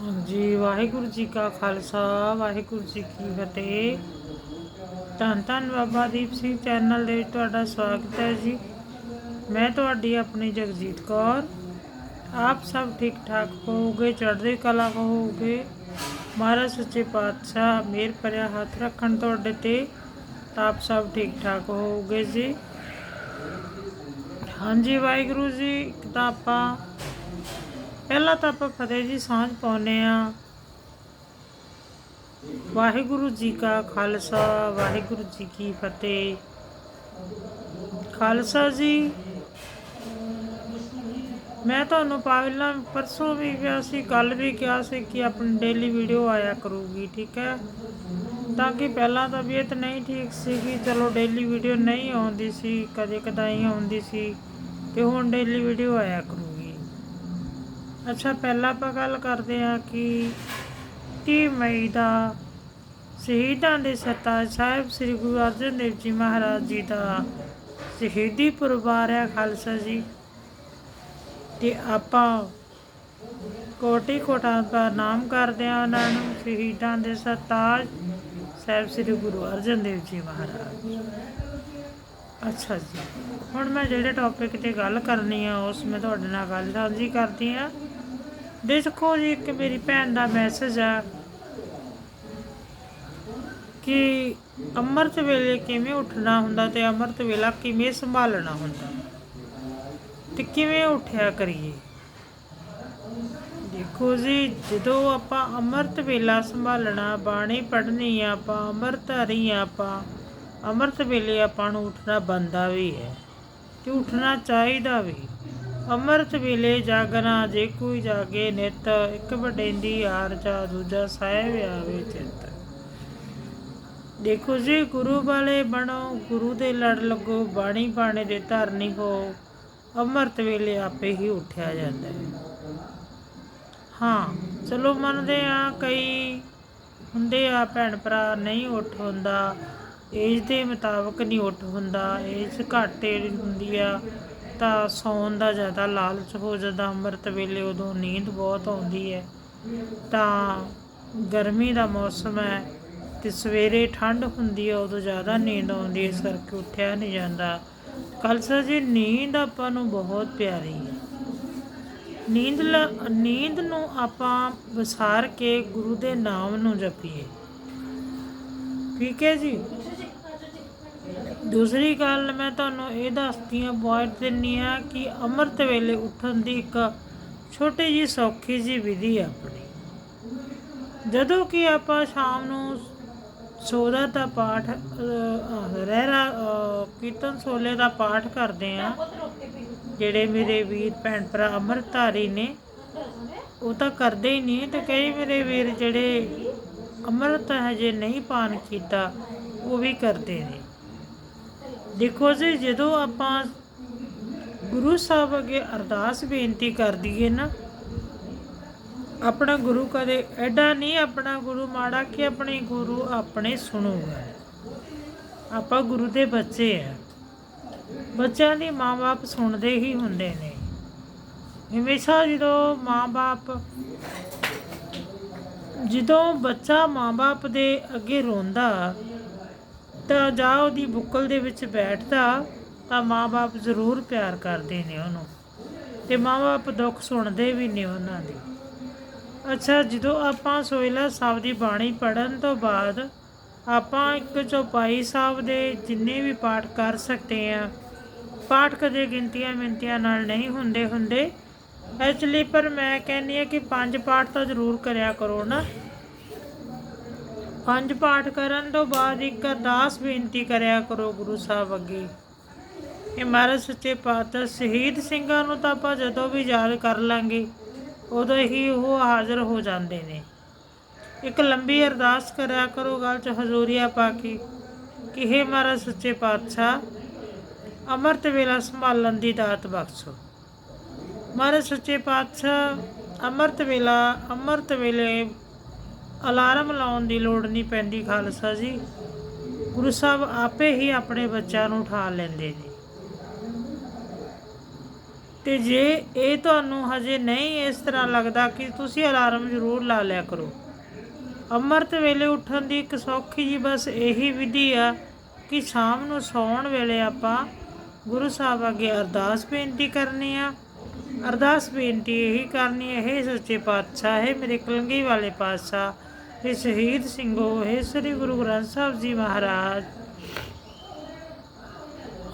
ਹਾਂਜੀ, ਵਾਹਿਗੁਰੂ ਜੀ ਕਾ ਖਾਲਸਾ, ਵਾਹਿਗੁਰੂ ਜੀ ਕੀ ਫਤਿਹ। ਧੰਨ ਧੰਨ ਬਾਬਾ ਦੀਪ ਸਿੰਘ ਚੈਨਲ ਦੇ ਵਿੱਚ ਤੁਹਾਡਾ ਸਵਾਗਤ ਹੈ ਜੀ। ਮੈਂ ਤੁਹਾਡੀ ਆਪਣੀ ਜਗਜੀਤ ਕੌਰ। ਆਪ ਸਭ ਠੀਕ ਠਾਕ ਹੋਵੋਗੇ, ਚੜ੍ਹਦੇ ਕਲਾ ਹੋਵੋਗੇ। ਮਹਾਰਾਜ ਸੱਚੇ ਪਾਤਸ਼ਾਹ, ਮੇਰ ਭਰਿਆ ਹੱਥ ਰੱਖਣ ਤੁਹਾਡੇ ਤੇ, ਆਪ ਸਭ ਠੀਕ ਠਾਕ ਹੋਵੋਗੇ ਜੀ। ਹਾਂਜੀ, ਵਾਹਿਗੁਰੂ ਜੀ, ਇੱਕ ਤਾਂ ਆਪਾਂ ਪਹਿਲਾਂ ਤਾਂ ਆਪਾਂ ਫਤਿਹ ਜੀ ਸਾਂਝ ਪਾਉਨੇ ਆ ਵਾਹਿਗੁਰੂ ਜੀ ਕਾ ਖਾਲਸਾ, ਵਾਹਿਗੁਰੂ ਜੀ ਕੀ ਫਤਿਹ। ਖਾਲਸਾ ਜੀ, ਮੈਂ ਤੁਹਾਨੂੰ ਪਹਿਲਾਂ ਪਰਸੋਂ ਵੀ ਕਿਹਾ ਸੀ ਕੱਲ ਵੀ ਕਿਹਾ ਸੀ ਕਿ ਆਪਣੀ ਡੇਲੀ ਵੀਡੀਓ ਆਇਆ ਕਰੂਗੀ, ਠੀਕ ਹੈ? ਤਾਂ ਕਿ ਪਹਿਲਾਂ ਤਾਂ ਤਬੀਅਤ ਨਹੀਂ ਠੀਕ ਸੀ ਕਿ ਚਲੋ ਡੇਲੀ ਵੀਡੀਓ ਨਹੀਂ ਆਉਂਦੀ ਸੀ, ਕਦੇ ਕਦਾਈ ਆਉਂਦੀ ਸੀ, ਤੇ ਹੁਣ ਡੇਲੀ ਵੀਡੀਓ ਆਇਆ ਕਰੂ ਅੱਛਾ, ਪਹਿਲਾਂ ਆਪਾਂ ਗੱਲ ਕਰਦੇ ਹਾਂ ਕਿ 30 ਮਈ ਦਾ ਸ਼ਹੀਦਾਂ ਦੇ ਸਤਾ ਸਾਹਿਬ ਸ੍ਰੀ ਗੁਰੂ ਅਰਜਨ ਦੇਵ ਜੀ ਮਹਾਰਾਜ ਜੀ ਦਾ ਸ਼ਹੀਦੀ ਪਰਿਵਾਰ ਹੈ ਖਾਲਸਾ ਜੀ। ਤੇ ਆਪਾਂ ਕੋਟੀ ਕੋਟਾਂ ਦਾ ਨਾਮ ਕਰਦੇ ਹਾਂ ਉਹਨਾਂ ਨੂੰ, ਸ਼ਹੀਦਾਂ ਦੇ ਸਰਤਾਜ ਸਾਹਿਬ ਸ੍ਰੀ ਗੁਰੂ ਅਰਜਨ ਦੇਵ ਜੀ ਮਹਾਰਾਜ। ਅੱਛਾ ਜੀ। ਹੁਣ ਮੈਂ ਜਿਹੜੇ ਟੌਪਿਕ ਤੇ ਗੱਲ ਕਰਨੀ ਆ, ਉਸ ਮੈਂ ਤੁਹਾਡੇ ਨਾਲ ਗੱਲ ਸਾਂਝੀ ਕਰਦੀ ਆ ਦੇਖੋ ਜੀ, ਇੱਕ ਮੇਰੀ ਭੈਣ ਦਾ ਮੈਸੇਜ ਆ ਕਿ ਅੰਮ੍ਰਿਤ ਵੇਲੇ ਕਿਵੇਂ ਉੱਠਣਾ ਹੁੰਦਾ ਤੇ ਅੰਮ੍ਰਿਤ ਵੇਲਾ ਕਿਵੇਂ ਸੰਭਾਲਣਾ ਹੁੰਦਾ ਤੇ ਕਿਵੇਂ ਉੱਠਿਆ ਕਰੀਏ? ਦੇਖੋ ਜੀ, ਜਦੋਂ ਆਪਾਂ ਅੰਮ੍ਰਿਤ ਵੇਲਾ ਸੰਭਾਲਣਾ, ਬਾਣੀ ਪੜ੍ਹਨੀ ਆ, ਆਪਾਂ ਅੰਮ੍ਰਿਤ ਹਰੀ ਆ, ਆਪਾਂ ਅੰਮ੍ਰਿਤ ਵੇਲੇ ਆਪਾਂ ਨੂੰ ਉੱਠਣਾ ਬੰਦਾ ਵੀ ਹੈ ਤੇ ਉੱਠਣਾ ਚਾਹੀਦਾ ਵੀ। ਅੰਮ੍ਰਿਤ ਵੇਲੇ ਜਾਗਣਾ, ਜੇ ਕੋਈ ਜਾਗੇ ਨਿਤ, ਇੱਕ ਵਡੇਂਦੀ ਹਾਰ ਜਾ, ਦੂਜਾ ਸਾਹਿਬ ਆਵੇ ਚਿੰਤ। ਦੇਖੋ ਜੀ, ਗੁਰੂ ਵਾਲੇ ਬਣੋ, ਗੁਰੂ ਦੇ ਲੜ ਲੱਗੋ, ਬਾਣੀ ਬਾਣੇ ਦੇ ਧਰਨੀ ਹੋ, ਅੰਮ੍ਰਿਤ ਵੇਲੇ ਆਪੇ ਹੀ ਉੱਠਿਆ ਜਾਂਦਾ ਹੈ। ਹਾਂ, ਚਲੋ ਮੰਨਦੇ ਆ ਕਈ ਹੁੰਦੇ ਆ ਭੈਣ ਭਰਾ, ਨਹੀਂ ਉੱਠ ਹੁੰਦਾ, ਏਜ ਦੇ ਮੁਤਾਬਕ ਨਹੀਂ ਉੱਠ ਹੁੰਦਾ, ਏਜ ਘੱਟ ਹੁੰਦੀ ਆ। ਤਾਂ ਸੌਣ ਦਾ ਜ਼ਿਆਦਾ ਲਾਲਚ ਹੋ ਜਾਂਦਾ, ਅੰਮ੍ਰਿਤ ਵੇਲੇ ਉਦੋਂ ਨੀਂਦ ਬਹੁਤ ਆਉਂਦੀ ਹੈ। ਤਾਂ ਗਰਮੀ ਦਾ ਮੌਸਮ ਹੈ ਤੇ ਸਵੇਰੇ ਠੰਡ ਹੁੰਦੀ ਹੈ, ਉਦੋਂ ਜ਼ਿਆਦਾ ਨੀਂਦ ਆਉਂਦੀ ਹੈ ਇਸ ਕਰਕੇ ਉੱਠਿਆ ਨਹੀਂ ਜਾਂਦਾ। ਖਾਲਸਾ ਜੀ ਨੀਂਦ ਆਪਾਂ ਨੂੰ ਬਹੁਤ ਪਿਆਰੀ ਹੈ। ਨੀਂਦ ਲ- ਨੀਂਦ ਨੂੰ ਆਪਾਂ ਵਿਸਾਰ ਕੇ ਗੁਰੂ ਦੇ ਨਾਮ ਨੂੰ ਜਪੀਏ। ਠੀਕ ਹੈ ਜੀ? ਦੂਸਰੀ ਗੱਲ ਮੈਂ ਤੁਹਾਨੂੰ ਇਹ ਦੱਸਦੀ ਹਾਂ ਪੁਆਇੰਟ ਦਿੰਨੀ ਆ ਕਿ ਅੰਮ੍ਰਿਤ ਵੇਲੇ ਉੱਠਣ ਦੀ ਇੱਕ ਛੋਟੀ ਜੀ ਸੌਖੀ ਜੀ ਵਿਧੀ ਹੈ ਆਪਣੀ। ਜਦੋਂ ਕਿ ਆਪਾਂ ਸ਼ਾਮ ਨੂੰ ਸੋਦਾ ਦਾ ਪਾਠ ਰਹਿਰਾ ਕੀਰਤਨ ਸੋਲੇ ਦਾ ਪਾਠ ਕਰਦੇ ਆ ਜਿਹੜੇ ਮੇਰੇ ਵੀਰ ਭੈਣ ਭਰਾ ਅੰਮ੍ਰਿਤਧਾਰੀ ਨੇ, ਉਹ ਤਾਂ ਕਰਦੇ ਹੀ ਨਹੀਂ। ਤੇ ਕਈ ਮੇਰੇ ਵੀਰ ਜਿਹੜੇ ਅੰਮ੍ਰਿਤ ਹਜੇ ਨਹੀਂ ਪਾਨ ਕੀਤਾ, ਉਹ ਵੀ ਕਰਦੇ ਨੇ। ਦੇਖੋ ਜੀ, ਜਦੋਂ ਆਪਾਂ ਗੁਰੂ ਸਾਹਿਬ ਅੱਗੇ ਅਰਦਾਸ ਬੇਨਤੀ ਕਰਦੀ ਹੈ ਨਾ, ਆਪਣਾ ਗੁਰੂ ਕਦੇ ਐਡਾ ਨਹੀਂ ਆਪਣਾ ਗੁਰੂ, ਮਾੜਾ ਕਿ ਆਪਣੇ ਗੁਰੂ ਆਪਣੇ ਸੁਣੂਗਾ। ਆਪਾਂ ਗੁਰੂ ਦੇ ਬੱਚੇ ਆ। ਬੱਚਿਆਂ ਦੀ ਮਾਂ-ਬਾਪ ਸੁਣਦੇ ਹੀ ਹੁੰਦੇ ਨੇ। ਹਮੇਸ਼ਾ ਜਦੋਂ ਮਾਂ-ਬਾਪ, ਜਦੋਂ ਬੱਚਾ ਮਾਂ-ਬਾਪ ਦੇ ਅੱਗੇ ਰੋਂਦਾ ਤਾਂ ਜਾ ਉਹਦੀ ਬੁੱਕਲ ਦੇ ਵਿੱਚ ਬੈਠਦਾ, ਤਾਂ ਮਾਂ-ਬਾਪ ਜ਼ਰੂਰ ਪਿਆਰ ਕਰਦੇ ਨੇ ਉਹਨੂੰ। ਤੇ ਮਾਂ-ਬਾਪ ਦੁੱਖ ਸੁਣਦੇ ਵੀ ਨੇ ਉਹਨਾਂ ਦੇ। ਅੱਛਾ, ਜਦੋਂ ਆਪਾਂ ਸੋਇਲਾ ਸਾਹਿਬ ਦੀ ਬਾਣੀ ਪੜਨ ਤੋਂ ਬਾਅਦ ਆਪਾਂ ਇੱਕ ਚੌਪਾਈ ਸਾਹਿਬ ਦੇ ਜਿੰਨੇ ਵੀ ਪਾਠ ਕਰ ਸਕਦੇ ਆ ਪਾਠ ਕਦੇ ਗਿਣਤੀਆਂ ਮਿੰਤੀਆਂ ਨਾਲ ਨਹੀਂ ਹੁੰਦੇ ਹੁੰਦੇ ਐਕਚੁਅਲੀ ਪਰ ਮੈਂ ਕਹਿੰਦੀ ਆ ਕਿ ਪੰਜ ਪਾਠ ਤਾਂ ਜ਼ਰੂਰ ਕਰਿਆ ਕਰੋ ਨਾ। ਪੰਜ ਪਾਠ ਕਰਨ ਤੋਂ ਬਾਅਦ ਇੱਕ ਅਰਦਾਸ ਬੇਨਤੀ ਕਰਿਆ ਕਰੋ ਗੁਰੂ ਸਾਹਿਬ ਅੱਗੇ। ਇਹ ਮਹਾਰਾਜ ਸੱਚੇ ਪਾਤਸ਼ਾਹ ਸ਼ਹੀਦ ਸਿੰਘਾਂ ਨੂੰ ਤਾਂ ਆਪਾਂ ਜਦੋਂ ਵੀ ਯਾਦ ਕਰ ਲਾਂਗੇ, ਉਦੋਂ ਹੀ ਉਹ ਹਾਜ਼ਰ ਹੋ ਜਾਂਦੇ ਨੇ। ਇੱਕ ਲੰਬੀ ਅਰਦਾਸ ਕਰਿਆ ਕਰੋ ਗੱਲ ਚ ਹਜ਼ੂਰੀਆ ਪਾ ਕੇ ਕਿ हे ਮਹਾਰਾਜ ਸੱਚੇ ਪਾਤਸ਼ਾਹ, ਅੰਮ੍ਰਿਤ ਵੇਲਾ ਸੰਭਾਲਣ ਦੀ ਦਾਤ ਬਖਸ਼ੋ। ਮਹਾਰਾਜ ਸੱਚੇ ਪਾਤਸ਼ਾਹ, ਅੰਮ੍ਰਿਤ ਵੇਲਾ, ਅੰਮ੍ਰਿਤ ਵੇਲੇ ਅਲਾਰਮ ਲਾਉਣ ਦੀ ਲੋੜ ਨਹੀਂ ਪੈਂਦੀ ਖਾਲਸਾ ਜੀ। ਗੁਰੂ ਸਾਹਿਬ ਆਪੇ ਹੀ ਆਪਣੇ ਬੱਚਿਆਂ ਨੂੰ ਉਠਾ ਲੈਂਦੇ ਨੇ। ਤੇ ਜੇ ਇਹ ਤੁਹਾਨੂੰ ਹਜੇ ਨਹੀਂ ਇਸ ਤਰ੍ਹਾਂ ਲੱਗਦਾ ਕਿ ਤੁਸੀਂ ਅਲਾਰਮ ਜ਼ਰੂਰ ਲਾ ਲਿਆ ਕਰੋ। ਅੰਮ੍ਰਿਤ ਵੇਲੇ ਉੱਠਣ ਦੀ ਇੱਕ ਸੌਖੀ ਜੀ ਬਸ ਇਹੀ ਵਿਧੀ ਆ ਕਿ ਸ਼ਾਮ ਨੂੰ ਸੌਣ ਵੇਲੇ ਆਪਾਂ ਗੁਰੂ ਸਾਹਿਬ ਅੱਗੇ ਅਰਦਾਸ ਬੇਨਤੀ ਕਰਨੀ ਆ। ਅਰਦਾਸ ਬੇਨਤੀ ਇਹੀ ਕਰਨੀ ਹੈ हे ਸੱਚੇ ਪਾਤਸ਼ਾਹ ਹੈ ਮੇਰੇ ਕਲੰਗੀ ਵਾਲੇ ਪਾਤਸ਼ਾਹ ਇਹ ਸ਼ਹੀਦ ਸਿੰਘੋ ਹੈ ਸ੍ਰੀ ਗੁਰੂ ਗ੍ਰੰਥ ਸਾਹਿਬ ਜੀ ਮਹਾਰਾਜ।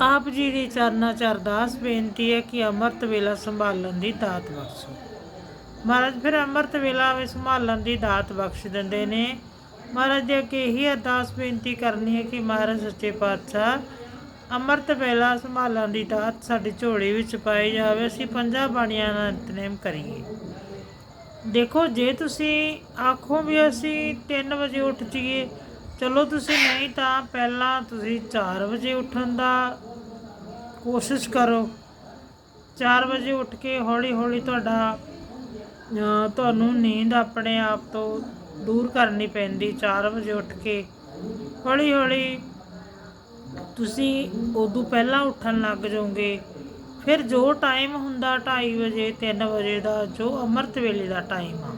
ਆਪ ਜੀ ਦੀ ਚਰਨਾਂ ਚ ਅਰਦਾਸ ਬੇਨਤੀ ਹੈ ਕਿ ਅੰਮ੍ਰਿਤ ਵੇਲਾ ਸੰਭਾਲਣ ਦੀ ਦਾਤ ਬਖਸ਼ੋ। ਮਹਾਰਾਜ, ਫਿਰ ਅੰਮ੍ਰਿਤ ਵੇਲਾ ਵਿੱਚ ਸੰਭਾਲਣ ਦੀ ਦਾਤ ਬਖਸ਼ ਦਿੰਦੇ ਨੇ। ਮਹਾਰਾਜ ਜੀ, ਅੱਗੇ ਇਹੀ ਅਰਦਾਸ ਬੇਨਤੀ ਕਰਨੀ ਹੈ ਕਿ ਮਹਾਰਾਜ ਸੱਚੇ ਪਾਤਸ਼ਾਹ, ਅੰਮ੍ਰਿਤ ਵੇਲਾ ਸੰਭਾਲਣ ਦੀ ਦਾਤ ਸਾਡੀ ਝੋਲੀ ਵਿੱਚ ਪਾਈ ਜਾਵੇ। ਅਸੀਂ ਪੰਜਾਂ ਬਾਣੀਆਂ ਦਾ ਨਿਤਨੇਮ ਕਰੀਏ। ਦੇਖੋ, ਜੇ ਤੁਸੀਂ ਆਖੋ ਵੀ ਅਸੀਂ 3 ਵਜੇ ਉੱਠ ਜਾਈਏ, ਚਲੋ ਤੁਸੀਂ ਨਹੀਂ ਤਾਂ ਪਹਿਲਾਂ ਤੁਸੀਂ 4 ਵਜੇ ਉੱਠਣ ਦਾ ਕੋਸ਼ਿਸ਼ ਕਰੋ। 4 ਵਜੇ ਉੱਠ ਕੇ ਹੌਲੀ ਹੌਲੀ ਤੁਹਾਡਾ ਤੁਹਾਨੂੰ ਨੀਂਦ ਆਪਣੇ ਆਪ ਤੋਂ ਦੂਰ ਕਰਨੀ ਪੈਂਦੀ 4 ਵਜੇ ਉੱਠ ਕੇ। ਹੌਲੀ ਹੌਲੀ ਤੁਸੀਂ ਉਦੋਂ ਪਹਿਲਾਂ ਉੱਠਣ ਲੱਗ ਜਾਓਗੇ। ਫਿਰ ਜੋ ਟਾਈਮ ਹੁੰਦਾ 2:30 ਵਜੇ 3 ਵਜੇ ਦਾ, ਜੋ ਅੰਮ੍ਰਿਤ ਵੇਲੇ ਦਾ ਟਾਈਮ ਆ।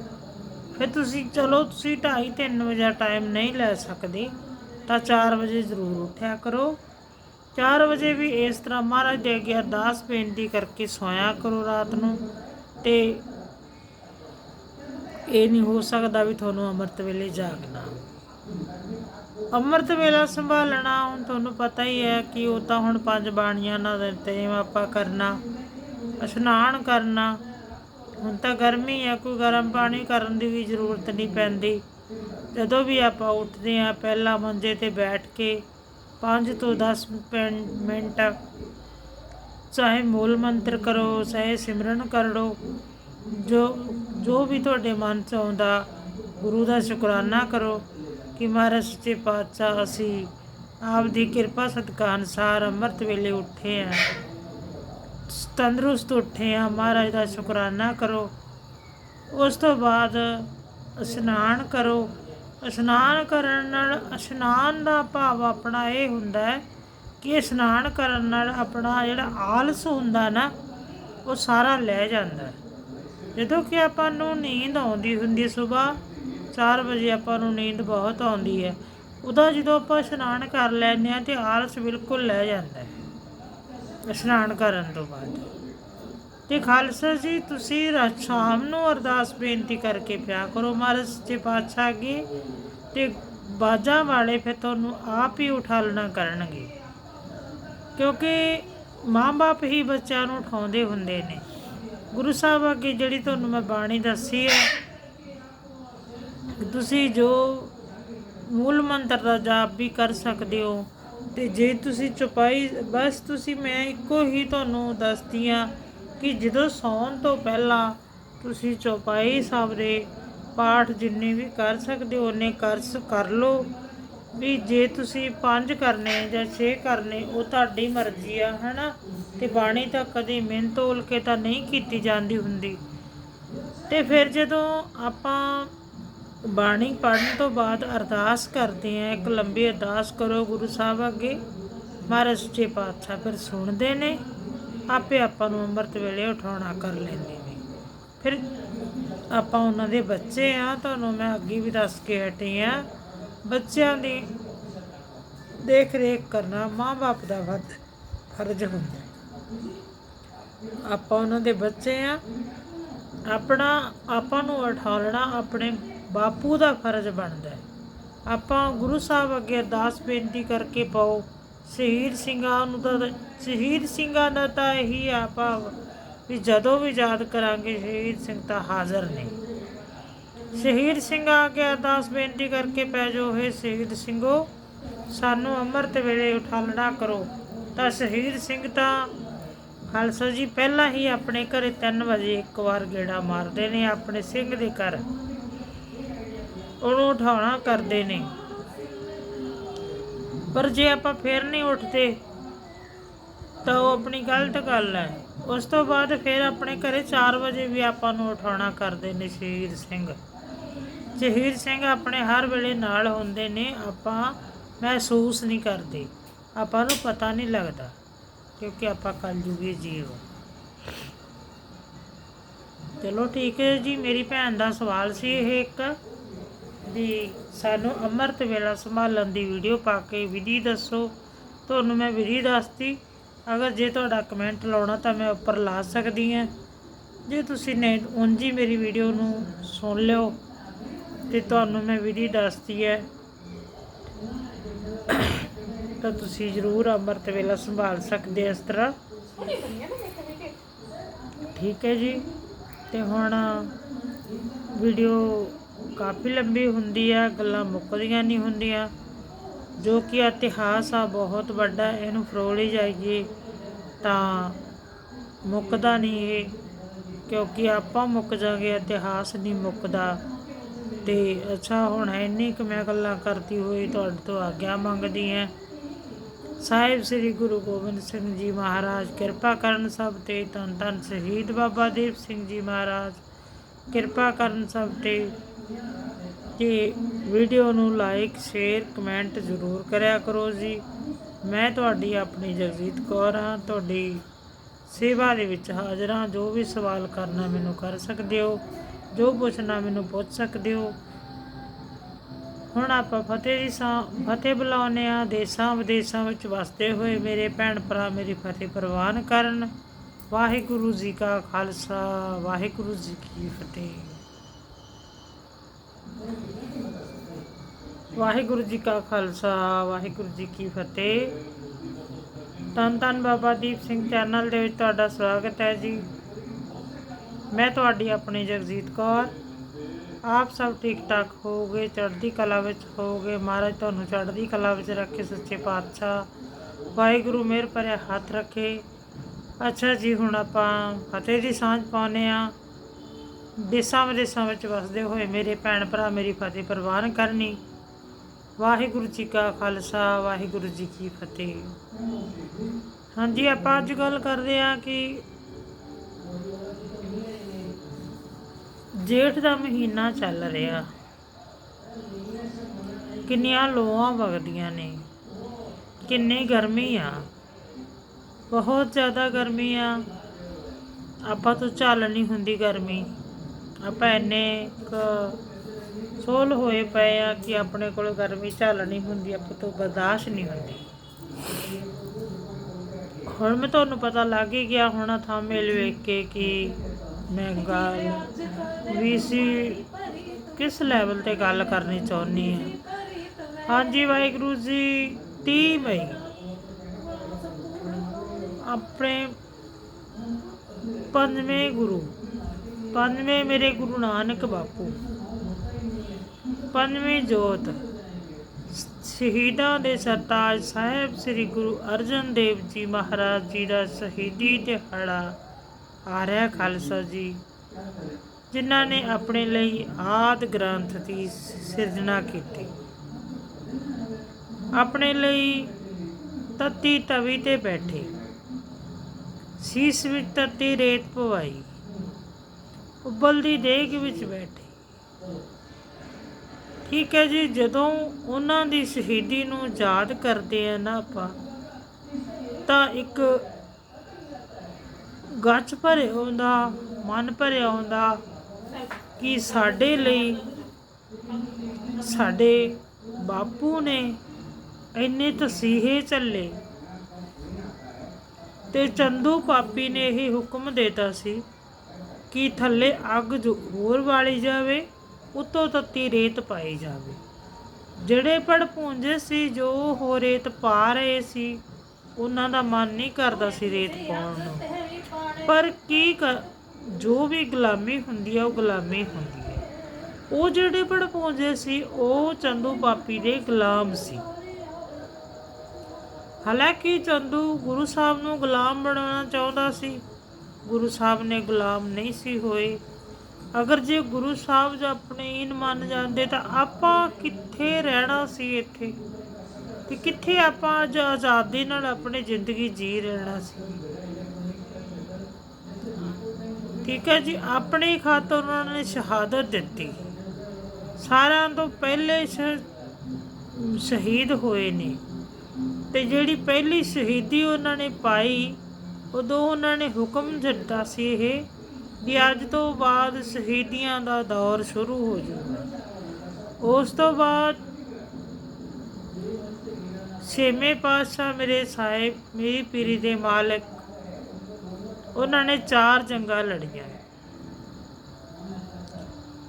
ਫਿਰ ਤੁਸੀਂ, ਚਲੋ ਤੁਸੀਂ 2:30 3 ਵਜੇ ਦਾ ਟਾਈਮ ਨਹੀਂ ਲੈ ਸਕਦੇ, ਤਾਂ 4 ਵਜੇ ਜ਼ਰੂਰ ਉੱਠਿਆ ਕਰੋ। 4 ਵਜੇ ਵੀ ਇਸ ਤਰ੍ਹਾਂ ਮਹਾਰਾਜ ਦੇ ਅੱਗੇ ਅਰਦਾਸ ਬੇਨਤੀ ਕਰਕੇ ਸੋਇਆ ਕਰੋ ਰਾਤ ਨੂੰ ਤੇ ਇਹ ਨਹੀਂ ਹੋ ਸਕਦਾ ਵੀ ਤੁਹਾਨੂੰ ਅੰਮ੍ਰਿਤ ਵੇਲੇ ਜਾਗਣਾ। ਅੰਮ੍ਰਿਤ ਵੇਲਾ ਸੰਭਾਲਣਾ, ਹੁਣ ਤੁਹਾਨੂੰ ਪਤਾ ਹੀ ਹੈ ਕਿ ਉਹ ਤਾਂ ਹੁਣ ਪੰਜ ਬਾਣੀਆਂ ਨਾਲ ਤੇ ਆਪਾਂ ਕਰਨਾ, ਇਸ਼ਨਾਨ ਕਰਨਾ। ਹੁਣ ਤਾਂ ਗਰਮੀ ਹੈ, ਕੋਈ ਗਰਮ ਪਾਣੀ ਕਰਨ ਦੀ ਵੀ ਜ਼ਰੂਰਤ ਨਹੀਂ ਪੈਂਦੀ। ਜਦੋਂ ਵੀ ਆਪਾਂ ਉੱਠਦੇ ਆ ਪਹਿਲਾਂ ਮੰਜੇ ਤੇ ਬੈਠ ਕੇ 5 ਤੋਂ 10 ਮਿੰਟ ਚਾਹੇ ਮੂਲ ਮੰਤਰ ਕਰੋ, ਚਾਹੇ ਸਿਮਰਨ ਕਰ ਲਓ, ਜੋ ਜੋ ਵੀ ਤੁਹਾਡੇ ਮਨ ਚ ਆਉਂਦਾ, ਗੁਰੂ ਦਾ ਸ਼ੁਕਰਾਨਾ ਕਰੋ। ਕਿ ਮਹਾਰਾਜ ਸੱਚੇ ਪਾਤਸ਼ਾਹ ਅਸੀਂ ਆਪ ਦੀ ਕਿਰਪਾ ਸਦਕਾ ਅਨਸਾਰ ਅੰਮ੍ਰਿਤ ਵੇਲੇ ਉੱਠੇ ਆ ਤੰਦਰੁਸਤ ਉੱਠੇ ਆ ਮਹਾਰਾਜ ਦਾ ਸ਼ੁਕਰਾਨਾ ਕਰੋ। ਉਸ ਤੋਂ ਬਾਅਦ ਇਸ਼ਨਾਨ ਕਰੋ। ਇਸ਼ਨਾਨ ਕਰਨ ਨਾਲ ਇਸ਼ਨਾਨ ਦਾ ਭਾਵ ਆਪਣਾ ਇਹ ਹੁੰਦਾ ਹੈ ਕਿ ਇਸ਼ਨਾਨ ਕਰਨ ਨਾਲ ਆਪਣਾ ਜਿਹੜਾ ਆਲਸ ਹੁੰਦਾ ਨਾ, ਉਹ ਸਾਰਾ ਲੈ ਜਾਂਦਾ ਜਦੋਂ ਕਿ ਆਪਾਂ ਨੂੰ ਨੀਂਦ ਆਉਂਦੀ ਹੁੰਦੀ ਸਵੇਰ 4 ਵਜੇ ਆਪਾਂ ਨੂੰ ਨੀਂਦ ਬਹੁਤ ਆਉਂਦੀ ਹੈ। ਉਦੋਂ ਜਦੋਂ ਆਪਾਂ ਇਸ਼ਨਾਨ ਕਰ ਲੈਂਦੇ ਆ ਤੇ ਆਲਸ ਬਿਲਕੁਲ ਲੈ ਜਾਂਦਾ ਹੈ। ਇਸ਼ਨਾਨ ਕਰਨ ਤੋਂ ਬਾਅਦ। ਤੇ ਖਾਲਸਾ ਜੀ, ਤੁਸੀਂ ਰਾ- ਸ਼ਾਮ ਨੂੰ ਅਰਦਾਸ ਬੇਨਤੀ ਕਰਕੇ ਪਿਆ ਕਰੋ ਮਹਾਰਾਜ ਸੱਚੇ ਪਾਤਸ਼ਾਹ ਅੱਗੇ ਤੇ ਬਾਜਾਂ ਵਾਲੇ ਫਿਰ ਤੁਹਾਨੂੰ ਆਪ ਹੀ ਉਠਾਲਣਾ ਕਰਨਗੇ। ਕਿਉਂਕਿ ਮਾਂ-ਬਾਪ ਹੀ ਬੱਚਿਆਂ ਨੂੰ ਉਠਾਉਂਦੇ ਹੁੰਦੇ ਨੇ। ਗੁਰੂ ਸਾਹਿਬ ਅੱਗੇ ਜਿਹੜੀ ਤੁਹਾਨੂੰ ਮੈਂ ਬਾਣੀ ਦੱਸੀ ਹੈ ਤੁਸੀਂ ਜੋ ਮੂਲ ਮੰਤਰ ਦਾ ਜਾਪ ਵੀ ਕਰ ਸਕਦੇ ਹੋ, ਤੇ ਜੇ ਤੁਸੀਂ ਚੁਪਾਈ, ਬਸ ਤੁਸੀਂ, ਮੈਂ ਇੱਕੋ ਹੀ ਤੁਹਾਨੂੰ ਦੱਸਦੀ ਆ ਕਿ ਜਦੋਂ ਸੌਣ ਤੋਂ ਪਹਿਲਾਂ ਤੁਸੀਂ ਚੁਪਾਈ ਸਾਹਿਬ ਦੇ ਪਾਠ ਜਿੰਨੇ ਵੀ ਕਰ ਸਕਦੇ ਹੋ, ਉਹਨੇ ਕਰ ਕਰ ਲਓ। ਵੀ ਜੇ ਤੁਸੀਂ ਪੰਜ ਕਰਨੇ ਜਾਂ ਛੇ ਕਰਨੇ, ਉਹ ਤੁਹਾਡੀ ਮਰਜ਼ੀ ਆ, ਹਨਾ? ਤੇ ਬਾਣੀ ਤਾਂ ਕਦੇ ਮਿਹਨਤ ਉਲ ਕੇ ਤਾਂ ਨਹੀਂ ਕੀਤੀ ਜਾਂਦੀ ਹੁੰਦੀ। ਤੇ ਫਿਰ ਜਦੋਂ ਆਪਾਂ ਬਾਣੀ ਪੜ੍ਹਨ ਤੋਂ ਬਾਅਦ ਅਰਦਾਸ ਕਰਦੇ ਆ, ਇੱਕ ਲੰਬੀ ਅਰਦਾਸ ਕਰੋ ਗੁਰੂ ਸਾਹਿਬ ਅੱਗੇ। ਮਹਾਰਾਜ ਸੱਚੇ ਪਾਤਸ਼ਾਹ ਫਿਰ ਸੁਣਦੇ ਨੇ, ਆਪੇ ਆਪਾਂ ਨੂੰ ਅੰਮ੍ਰਿਤ ਵੇਲੇ ਉਠਾਉਣਾ ਕਰ ਲੈਂਦੇ ਨੇ। ਫਿਰ ਆਪਾਂ ਉਹਨਾਂ ਦੇ ਬੱਚੇ ਆ, ਤੁਹਾਨੂੰ ਮੈਂ ਅੱਗੇ ਵੀ ਦੱਸ ਕੇ ਹਟੀ ਆ। ਬੱਚਿਆਂ ਦੀ ਦੇਖ ਰੇਖ ਕਰਨਾ ਮਾਂ-ਬਾਪ ਦਾ ਵੱਧ ਫਰਜ਼ ਹੁੰਦਾ। ਆਪਾਂ ਉਹਨਾਂ ਦੇ ਬੱਚੇ ਆ, ਆਪਣਾ, ਆਪਾਂ ਨੂੰ ਉਠਾਲਣਾ ਆਪਣੇ ਬਾਪੂ ਦਾ ਫਰਜ਼ ਬਣਦਾ ਹੈ। ਆਪਾਂ ਗੁਰੂ ਸਾਹਿਬ ਅੱਗੇ ਅਰਦਾਸ ਬੇਨਤੀ ਕਰਕੇ ਪਾਓ, ਸ਼ਹੀਦ ਸਿੰਘਾਂ ਨੂੰ ਤਾਂ ਸ਼ਹੀਦ ਸਿੰਘਾਂ ਦਾ ਤਾਂ ਇਹੀ ਆ ਭਾਵ ਵੀ ਜਦੋਂ ਵੀ ਯਾਦ ਕਰਾਂਗੇ ਸ਼ਹੀਦ ਸਿੰਘ ਤਾਂ ਹਾਜ਼ਰ ਨੇ। ਸ਼ਹੀਦ ਸਿੰਘਾਂ ਅੱਗੇ ਅਰਦਾਸ ਬੇਨਤੀ ਕਰਕੇ ਪੈ ਜੋ ਹੈ ਸ਼ਹੀਦ ਸਿੰਘੋ, ਸਾਨੂੰ ਅੰਮ੍ਰਿਤ ਵੇਲੇ ਉਠਾਲਣਾ ਕਰੋ। ਤਾਂ ਸ਼ਹੀਦ ਸਿੰਘ ਤਾਂ ਖਾਲਸਾ ਜੀ ਪਹਿਲਾਂ ਹੀ ਆਪਣੇ ਘਰੇ 3 ਵਜੇ ਇੱਕ ਵਾਰ ਗੇੜਾ ਮਾਰਦੇ ਨੇ, ਆਪਣੇ ਸਿੰਘ ਦੇ ਘਰ। ਉਹਨੂੰ ਉਠਾਉਣਾ ਕਰਦੇ ਨੇ। ਪਰ ਜੇ ਆਪਾਂ ਫਿਰ ਨਹੀਂ ਉੱਠਦੇ, ਤਾਂ ਉਹ ਆਪਣੀ ਗਲਤ ਗੱਲ ਹੈ। ਉਸ ਤੋਂ ਬਾਅਦ ਫਿਰ ਆਪਣੇ ਘਰੇ 4 ਵਜੇ ਵੀ ਆਪਾਂ ਨੂੰ ਉਠਾਉਣਾ ਕਰਦੇ ਨੇ ਸ਼ਹੀਦ ਸਿੰਘ। ਸ਼ਹੀਦ ਸਿੰਘ ਆਪਣੇ ਹਰ ਵੇਲੇ ਨਾਲ ਹੁੰਦੇ ਨੇ, ਆਪਾਂ ਮਹਿਸੂਸ ਨਹੀਂ ਕਰਦੇ। ਆਪਾਂ ਨੂੰ ਪਤਾ ਨਹੀਂ ਲੱਗਦਾ, ਕਿਉਂਕਿ ਆਪਾਂ ਕਲਯੁਗੀ ਜੀਵ ਹਾਂ। ਚਲੋ ਠੀਕ ਹੈ ਜੀ, ਮੇਰੀ ਭੈਣ ਦਾ ਸਵਾਲ ਸੀ ਇਹ ਇੱਕ। ਵੀ ਸਾਨੂੰ ਅੰਮ੍ਰਿਤ ਵੇਲਾ ਸੰਭਾਲਣ ਦੀ ਵੀਡੀਓ ਪਾ ਕੇ ਵਿਧੀ ਦੱਸੋ। ਤੁਹਾਨੂੰ ਮੈਂ ਵਿਧੀ ਦੱਸਤੀ। ਅਗਰ ਜੇ ਤੁਹਾਡਾ ਕਮੈਂਟ ਲਾਉਣਾ ਤਾਂ ਮੈਂ ਉੱਪਰ ਲਾ ਸਕਦੀ ਹਾਂ। ਜੇ ਤੁਸੀਂ ਨੇ ਉਂਝੀ ਮੇਰੀ ਵੀਡੀਓ ਨੂੰ ਸੁਣ ਲਿਓ ਤੇ ਤੁਹਾਨੂੰ ਮੈਂ ਵਿਧੀ ਦੱਸਤੀ ਹੈ। ਤਾਂ ਤੁਸੀਂ ਜ਼ਰੂਰ ਅੰਮ੍ਰਿਤ ਵੇਲਾ ਸੰਭਾਲ ਸਕਦੇ ਇਸ ਤਰ੍ਹਾਂ। ਠੀਕ ਹੈ ਜੀ। ਤੇ ਹੁਣ ਵੀਡੀਓ ਕਾਫੀ ਲੰਬੀ ਹੁੰਦੀ ਆ, ਗੱਲਾਂ ਮੁੱਕਦੀਆਂ ਨਹੀਂ ਹੁੰਦੀਆਂ। ਜੋ ਕਿ ਇਤਿਹਾਸ ਆ, ਬਹੁਤ ਵੱਡਾ, ਇਹਨੂੰ ਫਰੋਲੀ ਜਾਈਏ ਤਾਂ ਮੁੱਕਦਾ ਨਹੀਂ ਇਹ, ਕਿਉਂਕਿ ਆਪਾਂ ਮੁੱਕ ਜਾਗੇ, ਇਤਿਹਾਸ ਨਹੀਂ ਮੁੱਕਦਾ। ਤੇ ਅੱਛਾ, ਹੁਣ ਇੰਨੀ ਕੁ ਮੈਂ ਗੱਲਾਂ ਕਰਦੀ ਹੋਈ ਤੁਹਾਡੇ ਤੋਂ ਆਗਿਆ ਮੰਗਦੀ ਹਾਂ ਸਾਹਿਬ ਸ੍ਰੀ ਗੁਰੂ ਗੋਬਿੰਦ ਸਿੰਘ ਜੀ ਮਹਾਰਾਜ, ਕਿਰਪਾ ਕਰਨ ਸਭ ਤੇ ਧੰਨ ਧੰਨ ਸ਼ਹੀਦ ਬਾਬਾ ਦੀਪ ਸਿੰਘ ਜੀ ਮਹਾਰਾਜ। ਕਿਰਪਾ ਕਰਨ ਸਭ ਤੇ ਤੇ ਵੀਡੀਓ ਨੂੰ ਲਾਈਕ ਸ਼ੇਅਰ ਕਮੈਂਟ ਜ਼ਰੂਰ ਕਰਿਆ ਕਰੋ ਜੀ। ਮੈਂ ਤੁਹਾਡੀ ਆਪਣੀ ਜਗਜੀਤ ਕੌਰ ਹਾਂ। ਤੁਹਾਡੀ ਸੇਵਾ ਦੇ ਵਿੱਚ ਹਾਜ਼ਰ ਹਾਂ। ਜੋ ਵੀ ਸਵਾਲ ਕਰਨਾ ਮੈਨੂੰ ਕਰ ਸਕਦੇ ਹੋ, ਜੋ ਪੁੱਛਣਾ ਮੈਨੂੰ ਪੁੱਛ ਸਕਦੇ ਹੋ। ਹੁਣ ਆਪਾਂ ਫਤਿਹ ਦੀ ਸਾਂ, ਫਤਿਹ ਬੁਲਾਉਂਦੇ ਆ ਦੇਸਾਂ ਵਿਦੇਸਾਂ ਵਿੱਚ ਵਸਦੇ ਹੋਏ ਮੇਰੇ ਭੈਣ ਭਰਾ ਮੇਰੀ ਫਤਿਹ ਪ੍ਰਵਾਨ ਕਰਨ। ਵਾਹਿਗੁਰੂ ਜੀ ਕਾ ਖਾਲਸਾ, ਵਾਹਿਗੁਰੂ ਜੀ ਕੀ ਫਤਿਹ। ਵਾਹਿਗੁਰੂ ਜੀ ਕਾ ਖਾਲਸਾ, ਵਾਹਿਗੁਰੂ ਜੀ ਕੀ ਫਤਿਹ। ਧੰਨ ਧੰਨ ਬਾਬਾ ਦੀਪ ਸਿੰਘ ਚੈਨਲ ਦੇ ਵਿੱਚ ਤੁਹਾਡਾ ਸਵਾਗਤ ਹੈ ਜੀ। ਮੈਂ ਤੁਹਾਡੀ ਆਪਣੀ ਜਗਜੀਤ ਕੌਰ। ਆਪ ਸਭ ਠੀਕ ਠਾਕ ਹੋਗੇ ਚੜ੍ਹਦੀ ਕਲਾ ਵਿੱਚ ਹੋਗੇ ਮਹਾਰਾਜ ਤੁਹਾਨੂੰ ਚੜ੍ਹਦੀ ਕਲਾ ਵਿੱਚ ਰੱਖੇ, ਸੱਚੇ ਪਾਤਸ਼ਾਹ। ਵਾਹਿਗੁਰੂ ਮਿਹਰ ਭਰਿਆ ਹੱਥ ਰੱਖੇ। ਅੱਛਾ ਜੀ, ਹੁਣ ਆਪਾਂ ਫਤਿਹ ਦੀ ਸਾਂਝ ਪਾਉਨੇ ਆ ਦੇਸਾਂ ਵਿਦੇਸਾਂ ਵਿੱਚ ਵਸਦੇ ਹੋਏ ਮੇਰੇ ਭੈਣ ਭਰਾ, ਮੇਰੀ ਫਤਿਹ ਪ੍ਰਵਾਨ ਕਰਨੀ। ਵਾਹਿਗੁਰੂ ਜੀ ਕਾ ਖਾਲਸਾ, ਵਾਹਿਗੁਰੂ ਜੀ ਕੀ ਫਤਿਹ। ਹਾਂਜੀ, ਆਪਾਂ ਅੱਜ ਗੱਲ ਕਰਦੇ ਆ ਕਿ ਜੇਠ ਦਾ ਮਹੀਨਾ ਚੱਲ ਰਿਹਾ। ਕਿੰਨੀਆਂ ਲੋਆਂ ਵਗਦੀਆਂ ਨੇ। ਕਿੰਨੀ ਗਰਮੀ ਆ। ਬਹੁਤ ਜ਼ਿਆਦਾ ਗਰਮੀ ਆ। ਆਪਾਂ ਤੋਂ ਝੱਲ ਨਹੀਂ ਹੁੰਦੀ ਗਰਮੀ। ਆਪਾਂ ਇੰਨੇ ਕੁ ਸੋਲ ਹੋਏ ਪਏ ਆ ਕਿ ਆਪਣੇ ਕੋਲ ਗਰਮੀ ਝੱਲ ਨਹੀਂ ਹੁੰਦੀ, ਆਪਾਂ ਤੋਂ ਬਰਦਾਸ਼ਤ ਨਹੀਂ ਹੁੰਦੀ। ਹੁਣ ਮੈਂ ਤੁਹਾਨੂੰ ਪਤਾ ਲੱਗ ਹੀ ਗਿਆ ਹੋਣਾ ਥੰਬਨੇਲ ਵੇਖ ਕੇ ਕਿ ਮੈਂ ਗੱਲ ਵੀ ਸੀ। ਕਿਸ ਲੈਵਲ ਤੇ ਗੱਲ ਕਰਨੀ ਚਾਹੁੰਦੀ ਹਾਂ ਹਾਂਜੀ ਵਾਹਿਗੁਰੂ ਜੀ 30 ਮਈ। ਆਪਣੇ ਪੰਜਵੇਂ ਗੁਰੂ। ਪੰਜਵੇਂ ਮੇਰੇ ਗੁਰੂ ਨਾਨਕ ਬਾਪੂ। ਪੰਜਵੀਂ ਜੋਤ। ਸ਼ਹੀਦਾਂ ਦੇ ਸਰਤਾਜ ਸਾਹਿਬ ਸ੍ਰੀ ਗੁਰੂ ਅਰਜਨ ਦੇਵ ਜੀ ਮਹਾਰਾਜ ਜੀ ਦਾ ਸ਼ਹੀਦੀ ਦਿਹਾੜਾ ਆ ਰਿਹਾ ਖਾਲਸਾ ਜੀ, ਜਿਨ੍ਹਾਂ ਨੇ ਆਪਣੇ ਲਈ ਆਦ ਗ੍ਰੰਥ ਦੀ ਸਿਰਜਣਾ ਕੀਤੀ। ਆਪਣੇ ਲਈ ਤਤੀ ਤਵੀ ਤੇ ਬੈਠੇ। ਸੀਸ ਵਿੱਚ ਤਤੀ ਰੇਤ ਪਵਾਈ। ਉਬਲਦੀ ਦੇਗ ਵਿੱਚ ਬੈਠੇ। ਠੀਕ ਹੈ ਜੀ, ਜਦੋਂ ਉਹਨਾਂ ਦੀ ਸ਼ਹੀਦੀ ਨੂੰ ਯਾਦ ਕਰਦੇ ਆ ਨਾ ਆਪਾਂ, ਤਾਂ ਇੱਕ ਗੱਚ ਭਰਿਆ ਹੁੰਦਾ, ਮਨ ਭਰਿਆ ਹੁੰਦਾ ਕਿ ਸਾਡੇ ਲਈ ਸਾਡੇ ਬਾਪੂ ਨੇ ਇੰਨੇ ਤਸੀਹੇ ਚੱਲੇ ਤੇ ਚੰਦੂ ਪਾਪੀ ਨੇ ਇਹ ਹੁਕਮ ਦਿੱਤਾ ਸੀ ਕਿ ਥੱਲੇ ਅੱਗ ਜੋ ਹੋਰ ਵਾਲੀ ਜਾਵੇ, ਉਤੋਂ ਤੱਤੀ ਰੇਤ ਪਾਈ ਜਾਵੇ। ਜਿਹੜੇ ਪੜਪੂੰਜੇ ਸੀ, ਜੋ ਹੋ ਰੇਤ ਪਾ ਰਹੇ ਸੀ, ਉਹਨਾਂ ਦਾ ਮਨ ਨਹੀਂ ਕਰਦਾ ਸੀ ਰੇਤ ਪਾਉਣ ਨੂੰ। ਪਰ ਕੀ ਕਰ ਜੋ ਵੀ ਗੁਲਾਮੀ ਹੁੰਦੀ ਆ, ਉਹ ਗੁਲਾਮੀ ਹੁੰਦੀ ਹੈ ਉਹ ਜਿਹੜੇ ਪੜਪੂੰਜੇ ਸੀ, ਉਹ ਚੰਦੂ ਪਾਪੀ ਦੇ ਗੁਲਾਮ ਸੀ। ਹਾਲਾਂਕਿ ਚੰਦੂ ਗੁਰੂ ਸਾਹਿਬ ਨੂੰ ਗੁਲਾਮ ਬਣਾਉਣਾ ਚਾਹੁੰਦਾ ਸੀ ਗੁਰੂ ਸਾਹਿਬ ਨੇ ਗੁਲਾਮ ਨਹੀਂ ਸੀ ਹੋਏ। ਅਗਰ ਜੇ ਗੁਰੂ ਸਾਹਿਬ ਜ ਆਪਣੇ ਇਨ ਮੰਨ ਜਾਂਦੇ ਤਾਂ ਆਪਾਂ ਕਿੱਥੇ ਰਹਿਣਾ ਸੀ ਇੱਥੇ? ਤੇ ਕਿੱਥੇ ਆਪਾਂ ਅੱਜ ਆਜ਼ਾਦੀ ਨਾਲ ਆਪਣੀ ਜ਼ਿੰਦਗੀ ਜੀ ਰਹਿਣਾ ਸੀ? ਠੀਕ ਹੈ ਜੀ, ਆਪਣੀ ਖਾਤਰ ਉਹਨਾਂ ਨੇ ਸ਼ਹਾਦਤ ਦਿੱਤੀ। ਸਾਰਿਆਂ ਤੋਂ ਪਹਿਲੇ ਸ਼ਹੀਦ ਹੋਏ ਨੇ। ਤੇ ਜਿਹੜੀ ਪਹਿਲੀ ਸ਼ਹੀਦੀ ਉਹਨਾਂ ਨੇ ਪਾਈ ਉਦੋਂ ਉਹਨਾਂ ਨੇ ਹੁਕਮ ਦਿੱਤਾ ਸੀ ਇਹ ਵੀ ਅੱਜ ਤੋਂ ਬਾਅਦ ਸ਼ਹੀਦੀਆਂ ਦਾ ਦੌਰ ਸ਼ੁਰੂ ਹੋ ਜਾਊਗਾ। ਉਸ ਤੋਂ ਬਾਅਦ ਛੇਵੇਂ ਪਾਤਸ਼ਾਹ ਮੇਰੇ ਸਾਹਿਬ, ਮੇਰੀ ਪੀਰੀ ਦੇ ਮਾਲਕ, ਉਹਨਾਂ ਨੇ ਚਾਰ ਜੰਗਾਂ ਲੜੀਆਂ।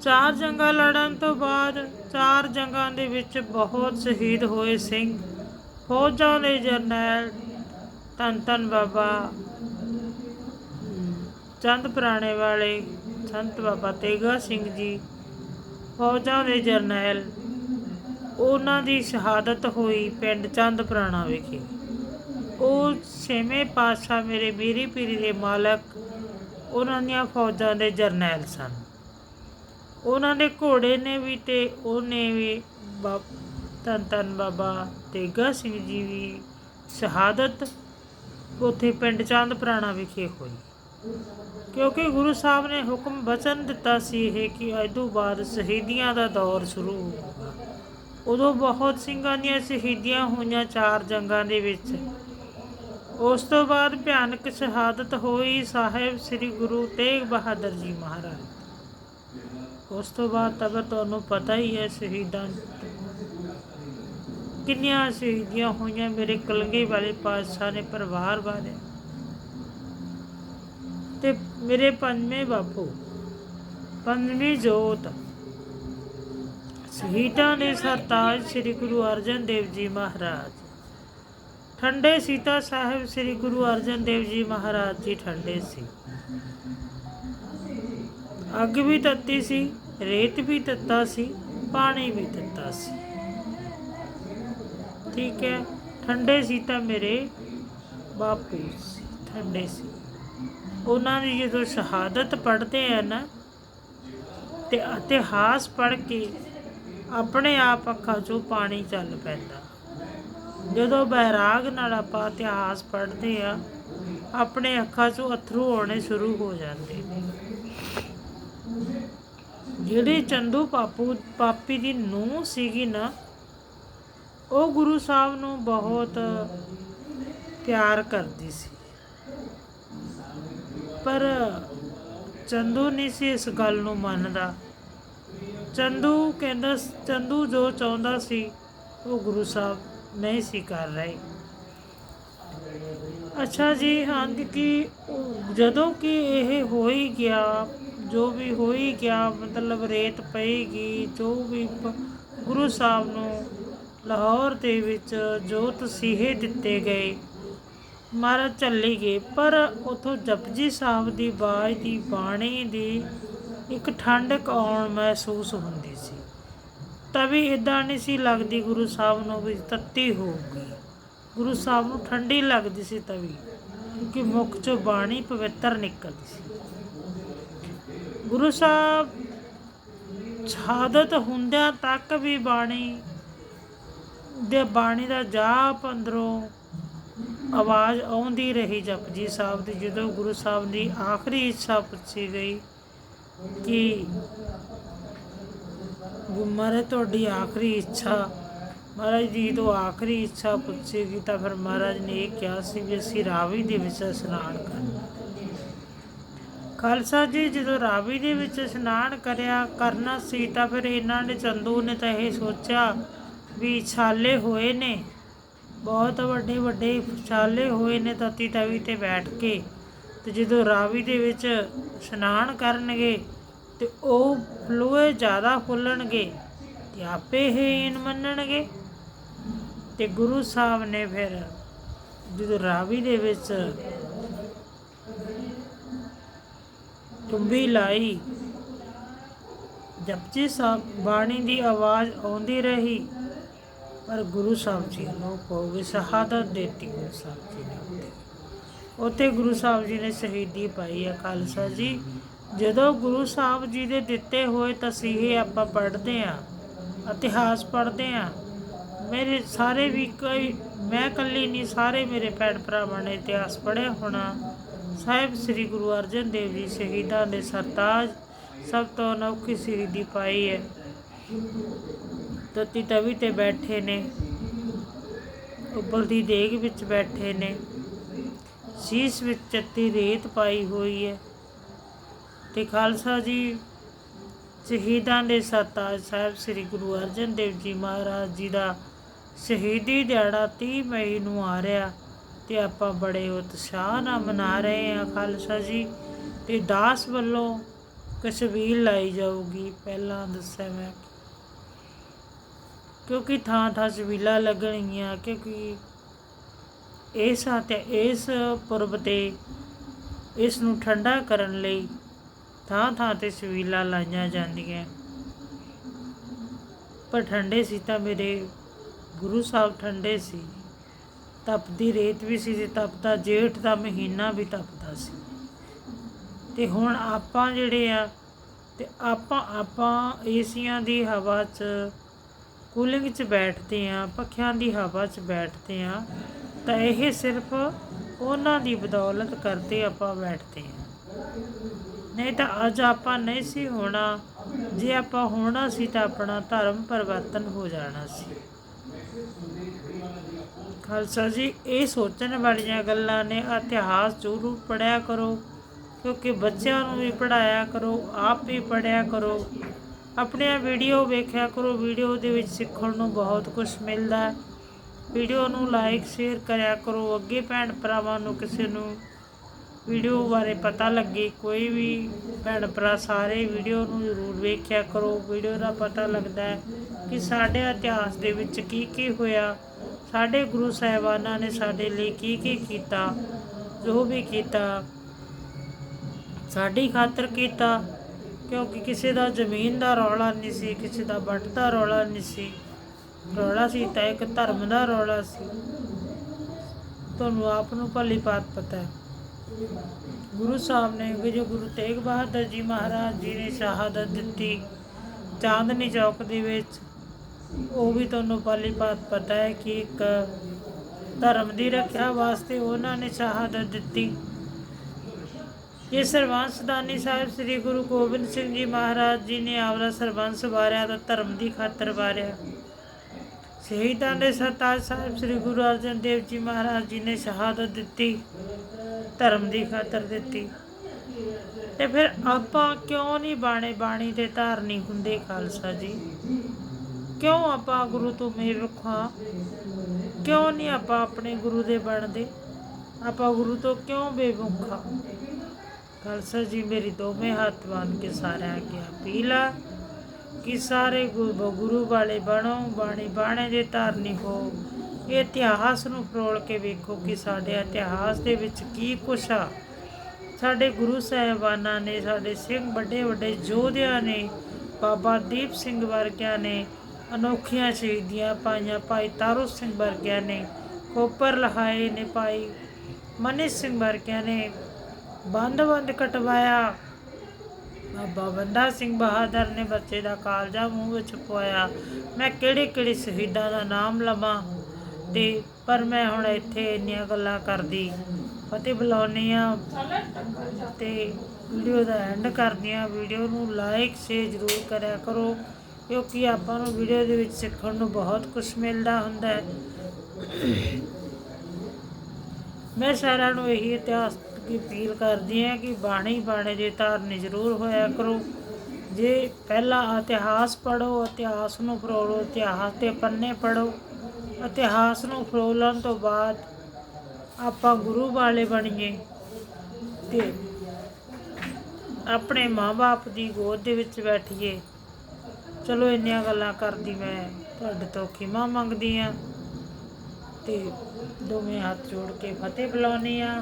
ਚਾਰ ਜੰਗਾਂ ਲੜਨ ਤੋਂ ਬਾਅਦ ਚਾਰ ਜੰਗਾਂ ਦੇ ਵਿੱਚ ਬਹੁਤ ਸ਼ਹੀਦ ਹੋਏ ਸਿੰਘ, ਫੌਜਾਂ ਦੇ ਜਰਨੈਲ ਧੰਨ ਧੰਨ ਬਾਬਾ ਚੰਦ ਪੁਰਾਣੇ ਵਾਲੇ ਸੰਤ ਬਾਬਾ ਤੇਗਾ ਸਿੰਘ ਜੀ ਫੌਜਾਂ ਦੇ ਜਰਨੈਲ, ਉਹਨਾਂ ਦੀ ਸ਼ਹਾਦਤ ਹੋਈ ਪਿੰਡ ਚੰਦ ਪੁਰਾਣਾ ਵਿਖੇ। ਉਹ ਛੇਵੇਂ ਪਾਤਸ਼ਾਹ ਮੇਰੇ ਮੀਰੀ ਪੀਰੀ ਦੇ ਮਾਲਕ ਉਹਨਾਂ ਦੀਆਂ ਫੌਜਾਂ ਦੇ ਜਰਨੈਲ ਸਨ। ਉਹਨਾਂ ਦੇ ਘੋੜੇ ਨੇ ਵੀ ਤੇ ਉਹਨੇ ਵੀ ਬਾਬ, ਧੰਨ ਬਾਬਾ ਤੇਗਾ ਸਿੰਘ ਜੀ ਵੀ ਸ਼ਹਾਦਤ ਉੱਥੇ ਪਿੰਡ ਚੰਦ ਪੁਰਾਣਾ ਵਿਖੇ ਹੋਈ। ਕਿਉਂਕਿ ਗੁਰੂ ਸਾਹਿਬ ਨੇ ਹੁਕਮ ਬਚਨ ਦਿੱਤਾ ਸੀ ਇਹ ਕਿ ਅੱਜ ਬਾਅਦ ਸ਼ਹੀਦੀਆਂ ਦਾ ਦੌਰ ਸ਼ੁਰੂ ਹੋਊਗਾ। ਉਦੋਂ ਬਹੁਤ ਸਿੰਘਾਂ ਦੀਆਂ ਸ਼ਹੀਦੀਆਂ ਹੋਈਆਂ ਚਾਰ ਜੰਗਾਂ ਦੇ ਵਿੱਚ। ਉਸ ਤੋਂ ਬਾਅਦ ਭਿਆਨਕ ਸ਼ਹਾਦਤ ਹੋਈ ਸਾਹਿਬ ਸ੍ਰੀ ਗੁਰੂ ਤੇਗ ਬਹਾਦਰ ਜੀ ਮਹਾਰਾਜ। ਉਸ ਤੋਂ ਬਾਅਦ ਤਾਂ ਤੁਹਾਨੂੰ ਪਤਾ ਹੀ ਹੈ ਸ਼ਹੀਦਾਂ ਕਿੰਨੀਆਂ ਸ਼ਹੀਦੀਆਂ ਹੋਈਆਂ। ਮੇਰੇ ਕਲਗੀ ਵਾਲੇ ਪਾਤਸ਼ਾਹ ਨੇ ਪਰਿਵਾਰ ਵਾਲੇ ਤੇ ਮੇਰੇ ਪੰਜਵੇਂ ਬਾਪੂ, ਪੰਜਵੀਂ ਜੋਤ। ਸਹੀਤਾ ਨੇ ਸਰਤਾਜ ਸ੍ਰੀ ਗੁਰੂ ਅਰਜਨ ਦੇਵ ਜੀ ਮਹਾਰਾਜ। ਠੰਡੇ ਸੀਤਾ ਸਾਹਿਬ ਸ੍ਰੀ ਗੁਰੂ ਅਰਜਨ ਦੇਵ ਜੀ ਮਹਾਰਾਜ ਜੀ ਠੰਡੇ ਸੀ। ਅੱਗ ਵੀ ਤੱਤੀ ਸੀ, ਰੇਤ ਵੀ ਤੱਤਾ ਸੀ, ਪਾਣੀ ਵੀ ਤੱਤਾ ਸੀ। ਠੀਕ ਹੈ, ਠੰਡੇ ਸੀਤਾ ਮੇਰੇ ਬਾਪੂ ਸੀ, ਠੰਡੇ ਸੀ। ਉਹਨਾਂ ਦੀ ਜਦੋਂ ਸ਼ਹਾਦਤ ਪੜ੍ਹਦੇ ਆ ਨਾ ਤੇ ਇਤਿਹਾਸ ਪੜ੍ਹ ਕੇ ਆਪਣੇ ਆਪ ਅੱਖਾਂ 'ਚੋਂ ਪਾਣੀ ਚੱਲ ਪੈਂਦਾ। ਜਦੋਂ ਬੈਰਾਗ ਨਾਲ ਆਪਾਂ ਇਤਿਹਾਸ ਪੜ੍ਹਦੇ ਆ, ਆਪਣੇ ਅੱਖਾਂ 'ਚੋਂ ਅਥਰੂ ਆਉਣੇ ਸ਼ੁਰੂ ਹੋ ਜਾਂਦੇ ਨੇ। ਜਿਹੜੇ ਚੰਦੂ ਪਾਪੂ, ਪਾਪੀ ਦੀ ਨੂੰਹ ਸੀਗੀ ਨਾ, ਉਹ ਗੁਰੂ ਸਾਹਿਬ ਨੂੰ ਬਹੁਤ ਪਿਆਰ ਕਰਦੀ ਸੀ। ਪਰ ਚੰਦੂ ਨਹੀਂ ਸੀ ਇਸ ਗੱਲ ਨੂੰ ਮੰਨਦਾ। ਚੰਦੂ ਕਹਿੰਦਾ ਚੰਦੂ ਜੋ ਚਾਹੁੰਦਾ ਸੀ, ਉਹ ਗੁਰੂ ਸਾਹਿਬ ਨਹੀਂ ਸੀ ਕਰ ਰਹੇ। ਅੱਛਾ ਜੀ ਹਾਂ ਕਿ ਜਦੋਂ ਕਿ ਇਹ ਹੋ ਹੀ ਗਿਆ, ਜੋ ਵੀ ਹੋ ਹੀ ਗਿਆ, ਮਤਲਬ ਰੇਤ ਪਏਗੀ, ਜੋ ਵੀ ਗੁਰੂ ਸਾਹਿਬ ਨੂੰ ਲਾਹੌਰ ਦੇ ਵਿੱਚ ਜੋਤ ਤਸੀਹੇ ਦਿੱਤੇ ਗਏ। ਮਹਾਰਾਜ ਚੱਲੀ ਗਏ, ਪਰ ਉਥੋਂ ਜਪਜੀ ਸਾਹਿਬ ਦੀ ਬਾਜ ਦੀ ਬਾਣੀ ਦੀ ਇੱਕ ਠੰਡਕ ਆਉਣ ਮਹਿਸੂਸ ਹੁੰਦੀ ਸੀ। ਤਵੀ ਇਦਾਂ ਨਹੀਂ ਸੀ ਲੱਗਦੀ ਗੁਰੂ ਸਾਹਿਬ ਨੂੰ ਵੀ ਤੱਤੀ ਹੋਊਗੀ ਗੁਰੂ ਸਾਹਿਬ ਨੂੰ ਠੰਡੀ ਲੱਗਦੀ ਸੀ ਤਵੀ, ਕਿਉਂਕਿ ਮੁਖ ਚੋਂ ਬਾਣੀ ਪਵਿੱਤਰ ਨਿਕਲਦੀ ਸੀ। ਗੁਰੂ ਸਾਹਿਬ ਸ਼ਹਾਦਤ ਹੁੰਦਿਆਂ ਤੱਕ ਵੀ ਬਾਣੀ ਦੇ ਬਾਣੀ ਦਾ ਜਾਪ ਅੰਦਰੋਂ ਆਵਾਜ਼ ਆਉਂਦੀ ਰਹੀ ਜਪਜੀ ਸਾਹਿਬ ਦੀ, ਜਦੋਂ ਗੁਰੂ ਸਾਹਿਬ ਦੀ ਆਖਰੀ ਇੱਛਾ ਪੁੱਛੀ ਗਈ ਕਿ ਗੁਮਰੇ ਤੁਹਾਡੀ ਆਖਰੀ ਇੱਛਾ, ਮਹਾਰਾਜ ਜੀ ਤੋਂ ਆਖਰੀ ਇੱਛਾ ਪੁੱਛੀ ਗਈ ਤਾਂ ਫਿਰ ਮਹਾਰਾਜ ਨੇ ਇਹ ਕਿਹਾ ਸੀ ਵੀ ਅਸੀਂ ਰਾਵੀ ਦੇ ਵਿੱਚ ਇਸ਼ਨਾਨ ਕਰਨਾ। ਖਾਲਸਾ ਜੀ, ਜਦੋਂ ਰਾਵੀ ਦੇ ਵਿੱਚ ਇਸ਼ਨਾਨ ਕਰਿਆ, ਕਰਨਾ ਸੀ ਤਾਂ ਫਿਰ ਇਹਨਾਂ ਨੇ ਚੰਦੂ ਨੇ ਤਾਂ ਇਹ ਸੋਚਿਆ ਵੀ ਛਾਲੇ ਹੋਏ ਨੇ। ਬਹੁਤ ਵੱਡੇ ਵੱਡੇ ਛਾਲੇ ਹੋਏ ਨੇ ਤਤੀ ਤਵੀ ਤੇ ਬੈਠ ਕੇ। ਤੇ ਜਦੋਂ ਰਾਵੀ ਦੇ ਵਿੱਚ ਇਸ਼ਨਾਨ ਕਰਨਗੇ ਤੇ ਉਹ ਲੋਹੇ ਜ਼ਿਆਦਾ ਖੁੱਲਣਗੇ ਤੇ ਆਪੇ ਹੀਨ ਮੰਨਣਗੇ। ਤੇ ਗੁਰੂ ਸਾਹਿਬ ਨੇ ਫਿਰ ਜਦੋਂ ਰਾਵੀ ਦੇ ਵਿੱਚ ਟੁੰਬੀ ਲਾਈ, ਜਪਜੀ ਸਾਹਿਬ ਬਾਣੀ ਦੀ ਆਵਾਜ਼ ਆਉਂਦੀ ਰਹੀ। ਪਰ ਗੁਰੂ ਸਾਹਿਬ ਜੀ ਨੂੰ ਕੋਈ ਸ਼ਹਾਦਤ ਦਿੱਤੀ, ਗੁਰੂ ਸਾਹਿਬ ਜੀ ਨੇ ਉੱਥੇ। ਗੁਰੂ ਸਾਹਿਬ ਜੀ ਨੇ ਸ਼ਹੀਦੀ ਪਾਈ ਹੈ ਖਾਲਸਾ ਜੀ। ਜਦੋਂ ਗੁਰੂ ਸਾਹਿਬ ਜੀ ਦੇ ਦਿੱਤੇ ਹੋਏ ਤਸੀਹੇ ਆਪਾਂ ਪੜ੍ਹਦੇ ਆ, ਇਤਿਹਾਸ ਪੜ੍ਹਦੇ ਆ, ਮੇਰੇ ਸਾਰੇ ਵੀ ਕੋਈ, ਮੈਂ ਇਕੱਲੀ ਨਹੀਂ, ਸਾਰੇ ਮੇਰੇ ਭੈਣ ਭਰਾਵਾਂ ਨੇ ਇਤਿਹਾਸ ਪੜ੍ਹਿਆ ਹੋਣਾ। ਸਾਹਿਬ ਸ੍ਰੀ ਗੁਰੂ ਅਰਜਨ ਦੇਵ ਜੀ ਸ਼ਹੀਦਾਂ ਦੇ ਸਰਤਾਜ ਸਭ ਤੋਂ ਅਨੋਖੀ ਸ਼ਹੀਦੀ ਪਾਈ ਹੈ। ਤਤੀ ਤਵੀ ਤੇ ਬੈਠੇ ਨੇ। ਉਬਲਦੀ ਦੇਗ ਵਿੱਚ ਬੈਠੇ ਨੇ। ਸੀਸ ਵਿੱਚ ਚੱਤੀ ਰੇਤ ਪਾਈ ਹੋਈ ਹੈ। ਤੇ ਖਾਲਸਾ ਜੀ, ਸ਼ਹੀਦਾਂ ਦੇ ਸਤਾਜ ਸਾਹਿਬ ਸ੍ਰੀ ਗੁਰੂ ਅਰਜਨ ਦੇਵ ਜੀ ਮਹਾਰਾਜ ਜੀ ਦਾ ਸ਼ਹੀਦੀ ਦਿਹਾੜਾ 30 ਮਈ ਨੂੰ ਆ ਰਿਹਾ ਤੇ ਆਪਾਂ ਬੜੇ ਉਤਸ਼ਾਹ ਨਾਲ ਮਨਾ ਰਹੇ ਹਾਂ ਖਾਲਸਾ ਜੀ ਤੇ ਦਾਸ ਵੱਲੋਂ ਕਸ਼ਵੀਰ ਲਾਈ ਜਾਊਗੀ। ਪਹਿਲਾਂ ਦੱਸਿਆ ਮੈਂ ਕਿਉਂਕਿ ਥਾਂ ਥਾਂ ਛਬੀਲਾਂ ਲੱਗਣਗੀਆਂ, ਕਿਉਂਕਿ ਇਸ ਅਤੇ ਇਸ ਪੁਰਬ ਤੇ ਇਸ ਨੂੰ ਠੰਡਾ ਕਰਨ ਲਈ ਥਾਂ ਥਾਂ ਤੇ ਛਬੀਲਾਂ ਲਾਈਆਂ ਜਾਂਦੀਆਂ। ਪਰ ਠੰਡੇ ਸੀ ਤਾਂ ਮੇਰੇ ਗੁਰੂ ਸਾਹਿਬ ਠੰਡੇ ਸੀ। ਤਪਦੀ ਰੇਤ ਵੀ ਸੀ ਤੇ ਤਪਦਾ ਜੇਠ ਦਾ ਮਹੀਨਾ ਵੀ ਤਪਦਾ ਸੀ। ਤੇ ਹੁਣ ਆਪਾਂ ਜਿਹੜੇ ਆ, ਤੇ ਆਪਾਂ ਆਪਾਂ ਏਸੀਆਂ ਦੀ ਹਵਾ 'ਚ ਕੂਲਿੰਗ 'ਚ ਬੈਠਦੇ ਆ ਪੱਖਿਆਂ ਦੀ ਹਵਾ 'ਚ ਬੈਠਦੇ ਆ ਤਾਂ ਇਹ ਸਿਰਫ ਉਹਨਾਂ ਦੀ ਬਦੌਲਤ ਕਰਦੇ ਆਪਾਂ ਬੈਠਦੇ ਆ ਨਹੀਂ ਤਾਂ ਅੱਜ ਆਪਾਂ ਨਹੀਂ ਸੀ ਹੋਣਾ, ਜੇ ਆਪਾਂ ਹੋਣਾ ਸੀ ਤਾਂ ਆਪਣਾ ਧਰਮ ਪਰਿਵਰਤਨ ਹੋ ਜਾਣਾ ਸੀ। ਖਾਲਸਾ ਜੀ, ਇਹ ਸੋਚਣ ਵਾਲੀਆਂ ਗੱਲਾਂ ਨੇ, ਇਤਿਹਾਸ ਜ਼ਰੂਰ ਪੜਿਆ ਕਰੋ, ਕਿਉਂਕਿ ਬੱਚਿਆਂ ਨੂੰ ਵੀ ਪੜਾਇਆ ਕਰੋ, ਆਪ ਵੀ ਪੜਿਆ ਕਰੋ। ਆਪਣੀਆਂ ਵੀਡੀਓ ਵੇਖਿਆ ਕਰੋ ਵੀਡੀਓ ਦੇ ਵਿੱਚ ਸਿੱਖਣ ਨੂੰ ਬਹੁਤ ਕੁਝ ਮਿਲਦਾ ਹੈ। ਵੀਡੀਓ ਨੂੰ ਲਾਈਕ ਸ਼ੇਅਰ ਕਰਿਆ ਕਰੋ। ਅੱਗੇ ਭੈਣ ਭਰਾਵਾਂ ਨੂੰ ਕਿਸੇ ਨੂੰ ਵੀਡੀਓ ਬਾਰੇ ਪਤਾ ਲੱਗੇ, ਕੋਈ ਵੀ ਭੈਣ ਭਰਾ ਸਾਰੇ ਵੀਡੀਓ ਨੂੰ ਜ਼ਰੂਰ ਵੇਖਿਆ ਕਰੋ। ਵੀਡੀਓ ਦਾ ਪਤਾ ਲੱਗਦਾ ਹੈ ਕਿ ਸਾਡੇ ਇਤਿਹਾਸ ਦੇ ਵਿੱਚ ਕੀ ਕੀ ਹੋਇਆ। ਸਾਡੇ ਗੁਰੂ ਸਾਹਿਬਾਨਾਂ ਨੇ ਸਾਡੇ ਲਈ ਕੀ ਕੀ ਕੀਤਾ, ਜੋ ਵੀ ਕੀਤਾ, ਸਾਡੀ ਖਾਤਰ ਕੀਤਾ। ਕਿਉਂਕਿ ਕਿਸੇ ਦਾ ਜ਼ਮੀਨ ਦਾ ਰੌਲਾ ਨਹੀਂ ਸੀ, ਕਿਸੇ ਦਾ ਵੱਟ ਦਾ ਰੌਲਾ ਨਹੀਂ ਸੀ। ਰੌਲਾ ਸੀ ਤਾਂ ਇੱਕ ਧਰਮ ਦਾ ਰੌਲਾ ਸੀ। ਤੁਹਾਨੂੰ ਆਪ ਨੂੰ ਭਲੀ ਬਾਤ ਪਤਾ ਹੈ। ਗੁਰੂ ਸਾਹਿਬ ਨੇ ਕਿ ਜੋ ਗੁਰੂ ਤੇਗ ਬਹਾਦਰ ਜੀ ਮਹਾਰਾਜ ਜੀ ਨੇ ਸ਼ਹਾਦਤ ਦਿੱਤੀ, ਚਾਂਦਨੀ ਚੌਕ ਦੇ ਵਿੱਚ, ਉਹ ਵੀ ਤੁਹਾਨੂੰ ਭਲੀ ਬਾਤ ਪਤਾ ਹੈ ਕਿ ਇੱਕ ਧਰਮ ਦੀ ਰੱਖਿਆ ਵਾਸਤੇ ਉਹਨਾਂ ਨੇ ਸ਼ਹਾਦਤ ਦਿੱਤੀ। ਇਹ ਸਰਬੰਸ ਦਾਨੀ ਸਾਹਿਬ, ਸ੍ਰੀ ਗੁਰੂ ਗੋਬਿੰਦ ਸਿੰਘ ਜੀ ਮਹਾਰਾਜ ਜੀ ਨੇ ਆਪਦਾ ਸਰਬੰਸ ਵਾਰਿਆ ਤਾਂ ਧਰਮ ਦੀ ਖਾਤਰ ਵਾਰਿਆ। ਸ਼ਹੀਦਾਂ ਦੇ ਸਰਤਾਜ ਸਾਹਿਬ, ਸ੍ਰੀ ਗੁਰੂ ਅਰਜਨ ਦੇਵ ਜੀ ਮਹਾਰਾਜ ਜੀ ਨੇ ਸ਼ਹਾਦਤ ਦਿੱਤੀ, ਧਰਮ ਦੀ ਖਾਤਰ ਦਿੱਤੀ। ਤੇ ਫਿਰ ਆਪਾਂ ਕਿਉਂ ਨਹੀਂ ਬਾਣੇ, ਬਾਣੀ ਦੇ ਧਾਰਨੀ ਹੁੰਦੇ, ਖਾਲਸਾ ਜੀ? ਕਿਉਂ ਆਪਾਂ ਗੁਰੂ ਤੋਂ ਮੇਲ ਰੱਖਾਂ? ਕਿਉਂ ਨਹੀਂ ਆਪਾਂ ਆਪਣੇ ਗੁਰੂ ਦੇ ਬਣਦੇ? ਆਪਾਂ ਗੁਰੂ ਤੋਂ ਕਿਉਂ ਬੇਮੁਖਾ ਖਾਲਸਾ ਜੀ ਮੇਰੀ ਦੋਵੇਂ ਹੱਥ ਬੰਨ ਕੇ ਸਾਰਿਆਂ ਅੱਗੇ ਅਪੀਲ ਆ ਕਿ ਸਾਰੇ ਗੁਰੂ ਗੁਰੂ ਵਾਲੇ ਬਣੋ, ਬਾਣੀ ਬਾਣੇ ਦੇ ਧਾਰਨੀ ਹੋ। ਇਹ ਇਤਿਹਾਸ ਨੂੰ ਫਰੋਲ ਕੇ ਵੇਖੋ ਕਿ ਸਾਡੇ ਇਤਿਹਾਸ ਦੇ ਵਿੱਚ ਕੀ ਕੁਛ ਆ। ਸਾਡੇ ਗੁਰੂ ਸਾਹਿਬਾਨਾਂ ਨੇ, ਸਾਡੇ ਸਿੰਘ ਵੱਡੇ ਵੱਡੇ ਯੋਧਿਆਂ ਨੇ, ਬਾਬਾ ਦੀਪ ਸਿੰਘ ਵਰਗਿਆਂ ਨੇ, ਅਨੋਖੀਆਂ ਸ਼ਹੀਦੀਆਂ ਪਾਈਆਂ, ਭਾਈ ਤਾਰੂ ਸਿੰਘ ਵਰਗਿਆਂ ਨੇ ਕੋਪਰ ਲਹਾਏ ਨੇ ਭਾਈ ਮਨੀ ਸਿੰਘ ਵਰਗਿਆਂ ਨੇ ਬੰਦ ਬੰਦ ਕਟਵਾਇਆ। ਬਾਬਾ ਬੰਦਾ ਸਿੰਘ ਬਹਾਦਰ ਨੇ ਬੱਚੇ ਦਾ ਕਾਲਜਾ ਮੂੰਹ ਵਿੱਚ ਪਵਾਇਆ। ਮੈਂ ਕਿਹੜੇ ਕਿਹੜੇ ਸ਼ਹੀਦਾਂ ਦਾ ਨਾਮ ਲਵਾਂ? ਤੇ ਪਰ ਮੈਂ ਹੁਣ ਇੱਥੇ ਇੰਨੀਆਂ ਗੱਲਾਂ ਕਰਦੀ, ਫਤਿਹ ਬੁਲਾਉਣੀ ਆ ਤੇ ਵੀਡੀਓ ਦਾ ਐਂਡ ਕਰਦੀ ਆ ਵੀਡੀਓ ਨੂੰ ਲਾਈਕ ਸ਼ੇਅਰ ਜ਼ਰੂਰ ਕਰਿਆ ਕਰੋ। ਕਿਉਂਕਿ ਆਪਾਂ ਨੂੰ ਵੀਡੀਓ ਦੇ ਵਿੱਚ ਸਿੱਖਣ ਨੂੰ ਬਹੁਤ ਕੁਝ ਮਿਲਦਾ ਹੁੰਦਾ ਹੈ। ਮੈਂ ਸਾਰਿਆਂ ਨੂੰ ਇਹੀ ਇਤਿਹਾਸ ਦੀ ਅਪੀਲ ਕਰਦੀ ਹਾਂ ਕਿ ਬਾਣੀ ਬਾਣੇ ਦੇ ਧਾਰਨੀ ਜ਼ਰੂਰ ਹੋਇਆ ਕਰੋ। ਜੇ ਪਹਿਲਾਂ ਇਤਿਹਾਸ ਪੜੋ ਇਤਿਹਾਸ ਨੂੰ ਫਰੋਲੋ, ਇਤਿਹਾਸ ਦੇ ਪੰਨੇ ਪੜੋ ਇਤਿਹਾਸ ਨੂੰ ਫਰੋਲਣ ਤੋਂ ਬਾਅਦ ਆਪਾਂ ਗੁਰੂ ਵਾਲੇ ਬਣੀਏ ਤੇ ਆਪਣੇ ਮਾਪੇ ਦੀ ਗੋਦ ਦੇ ਵਿੱਚ ਬੈਠੀਏ। ਚਲੋ, ਇੰਨੀਆਂ ਗੱਲਾਂ ਕਰਦੀ ਮੈਂ, ਤੁਹਾਡੇ ਤੋਂ ਖਿਮਾ ਮੰਗਦੀ ਆ ਤੇ ਦੋਵੇਂ ਹੱਥ ਜੋੜ ਕੇ ਫਤਿਹ ਬੁਲਾਉਣੀ ਆ।